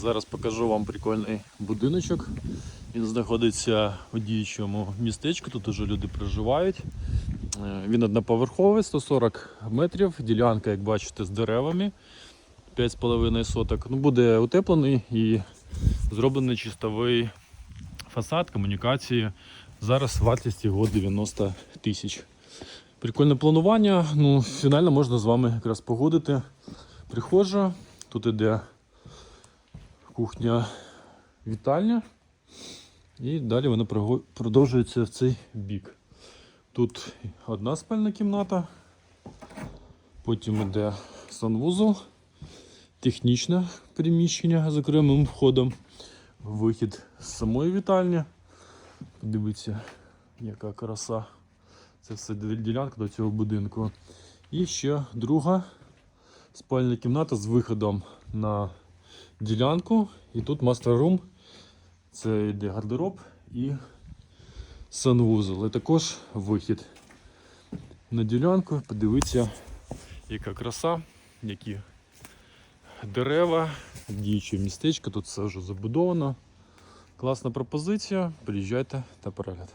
Зараз покажу вам прикольний будиночок. Він знаходиться у діючому містечку, тут уже люди проживають. Е, Він одноповерховий, 140 метрів, ділянка, як бачите, з деревами 5,5 соток. Ну, буде утеплений і зроблений чистовий фасад, комунікації. Зараз вартість його 90 тисяч. Прикольне планування. Ну, фінально можна з вами якраз погодити. Прихожа, тут іде кухня вітальня. І далі вона продовжується в цей бік. Тут одна спальна кімната, потім йде санвузол, технічне приміщення з окремим входом, вихід з самої вітальні. Подивіться, яка краса. Це все ділянка до цього будинку. І ще друга спальна кімната з виходом на ділянку. І тут мастер-рум. Це йде гардероб і санвузол. І також вихід на ділянку. Подивіться, яка краса, які дерева, діюче містечко, тут все вже забудовано. Класна пропозиція. Приїжджайте та перегляд.